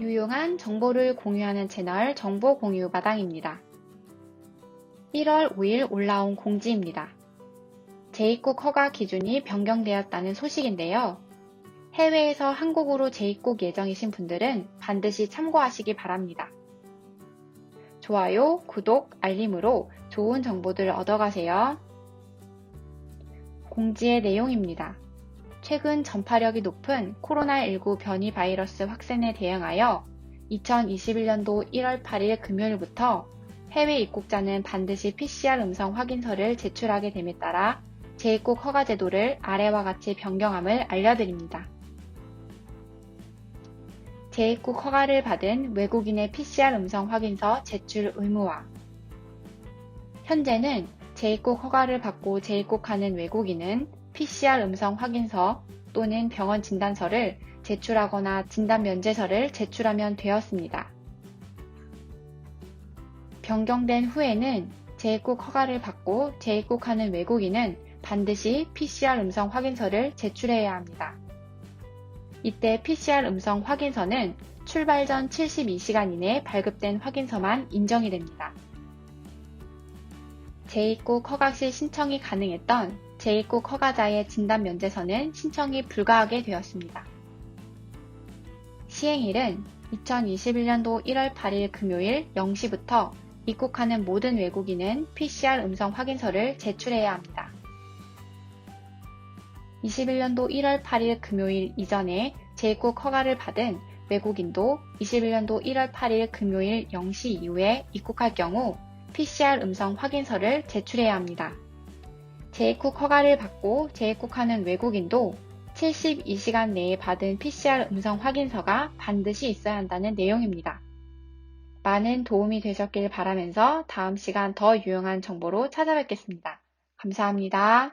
유용한 정보를 공유하는 채널 정보 공유 마당입니다. 1월 5일 올라온 공지입니다. 재입국 허가 기준이 변경되었다는 소식인데요. 해외에서 한국으로 재입국 예정이신 분들은 반드시 참고하시기 바랍니다. 좋아요, 구독, 알림으로 좋은 정보들 얻어가세요. 공지의 내용입니다. 최근 전파력이 높은 코로나19 변이 바이러스 확산에 대응하여 2021년도 1월 8일 금요일부터 해외 입국자는 반드시 PCR 음성 확인서를 제출하게 됨에 따라 재입국 허가 제도를 아래와 같이 변경함을 알려드립니다. 재입국 허가를 받은 외국인의 PCR 음성 확인서 제출 의무화. 현재는 재입국 허가를 받고 재입국하는 외국인은 PCR 음성 확인서 또는 병원 진단서를 제출하거나 진단 면제서를 제출하면 되었습니다. 변경된 후에는 재입국 허가를 받고 재입국하는 외국인은 반드시 PCR 음성 확인서를 제출해야 합니다. 이때 PCR 음성 확인서는 출발 전 72시간 이내 발급된 확인서만 인정이 됩니다. 재입국 허가 시 신청이 가능했던 재입국 허가자의 진단 면제서는 신청이 불가하게 되었습니다. 시행일은 2021년도 1월 8일 금요일 0시부터 입국하는 모든 외국인은 PCR 음성 확인서를 제출해야 합니다. 21년도 1월 8일 금요일 이전에 재입국 허가를 받은 외국인도 21년도 1월 8일 금요일 0시 이후에 입국할 경우 PCR 음성 확인서를 제출해야 합니다. 재입국 허가를 받고 재입국하는 외국인도 72시간 내에 받은 PCR 음성 확인서가 반드시 있어야 한다는 내용입니다. 많은 도움이 되셨길 바라면서 다음 시간 더 유용한 정보로 찾아뵙겠습니다. 감사합니다.